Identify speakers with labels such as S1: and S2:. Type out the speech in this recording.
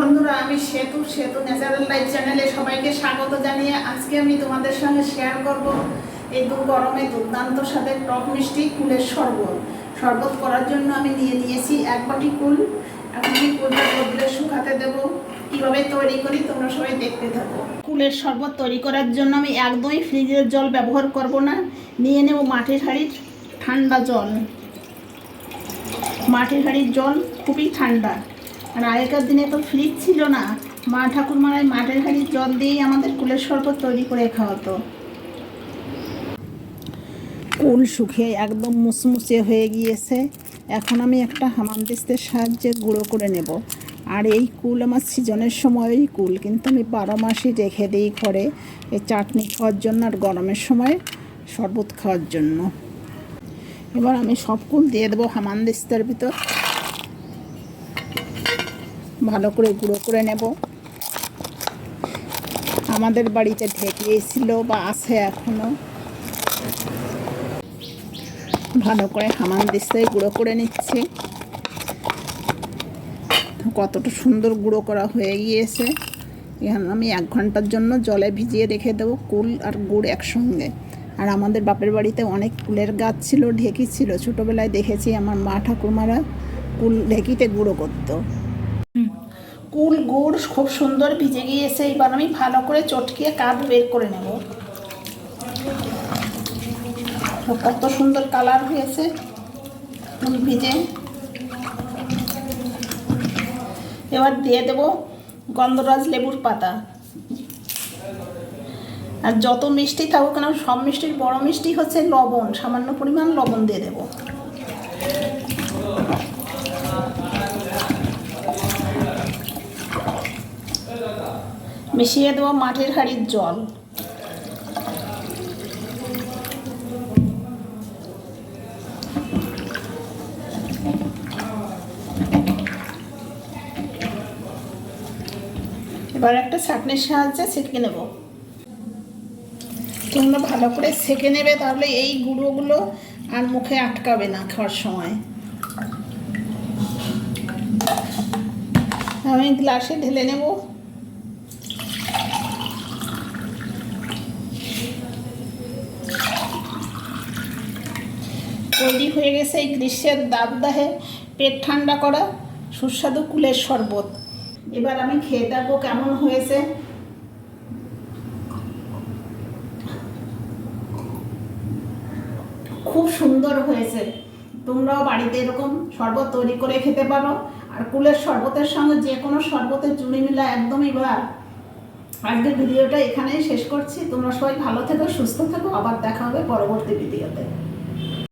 S1: বন্ধুরা, আমি সেতু সেতু ন্যাচারাল লাইফ চ্যানেলে সবাইকে স্বাগত জানিয়ে আজকে আমি তোমাদের সঙ্গে শেয়ার করব এই দু গরমে দুর্দান্ত সাথে টক মিষ্টি কুলের শরবত। শরবত করার জন্য আমি নিয়ে নিয়েছি এক বাটি কুল। এখন আমি কুলটা বদলে শুকাতে দেবো। কীভাবে তৈরি করি তোমরা সবাই দেখতে থাকো। কুলের শরবত তৈরি করার জন্য আমি একদমই ফ্রিজের জল ব্যবহার করব না। নিয়ে নেব মাটির হাঁড়ির ঠান্ডা জল। মাটির হাঁড়ির জল খুবই ঠান্ডা। আর আগেকার দিনে তো ফ্রিজ ছিল না। মা ঠাকুরমারাই মাঠের হাঁড়ির জল দিয়েই আমাদের কুলের শরবত তৈরি করে খাওয়াতো। কুল শুকিয়ে একদম মুসমুসে হয়ে গিয়েছে। এখন আমি একটা হামানদিস্তের সাহায্যে গুঁড়ো করে নেব। আর এই কুল আমার সিজনের সময়ই কুল, কিন্তু আমি বারো মাসই রেখে দিই ঘরে এই চাটনি খাওয়ার জন্য আর গরমের সময় শরবত খাওয়ার জন্য। এবার আমি সব কুল দিয়ে দেবো হামানদিস্তের ভিতর। ভালো করে গুঁড়ো করে নেব। আমাদের বাড়িতে ঢেকিয়েছিল বা আছে এখনও। ভালো করে হামান দিচ্ছে গুঁড়ো করে নিচ্ছে। কতটা সুন্দর গুঁড়ো করা হয়ে গিয়েছে। এখন আমি এক ঘণ্টার জন্য জলে ভিজিয়ে রেখে দেবো কুল আর গুড় একসঙ্গে। আর আমাদের বাপের বাড়িতে অনেক কুলের গাছ ছিল, ঢেকি ছিল। ছোটোবেলায় দেখেছি আমার মা ঠাকুরমারা কুল ঢেকিতে গুঁড়ো করতো। কুল গুড় খুব সুন্দর ভিজে গিয়েছে, এবার আমি ভালো করে চটকিয়ে কাপ বের করে নেব। কত সুন্দর কালার হয়েছে কুল ভিজে। এবার দিয়ে দেব গন্ধরাজ লেবুর পাতা। আর যত মিষ্টি থাকুক কেন, সব মিষ্টির বড় মিষ্টি হচ্ছে লবণ, সামান্য পরিমাণ লবণ দিয়ে দেবো। মিশিয়ে দেবো মাটির হাঁড়ির জল। এবার একটা চাটনির সাহায্যে ছেঁকে নেব। তোমরা ভালো করে সেঁকে নেবে, তাহলে এই গুঁড়োগুলো আর মুখে আটকাবে না খাওয়ার সময়। আমি গ্লাসে ঢেলে নেব। তৈরি হয়ে গেছে এই গ্রীষ্মের দাবদাহে। পেট ঠান্ডা করা সুস্বাদু কুলের শরবত। এবার আমি খেয়ে দেখব কেমন হয়েছে। খুব সুন্দর হয়েছে। তোমরাও বাড়িতে এরকম শরবত তৈরি করে খেতে পারো। আর কুলের শরবতের সঙ্গে যে কোনো শরবতের চুনি মিলা একদমই বা আজকের ভিডিওটা এখানেই শেষ করছি। তোমরা সবাই ভালো থেকো, সুস্থ থেকো। আবার দেখা হবে পরবর্তী ভিডিওতে।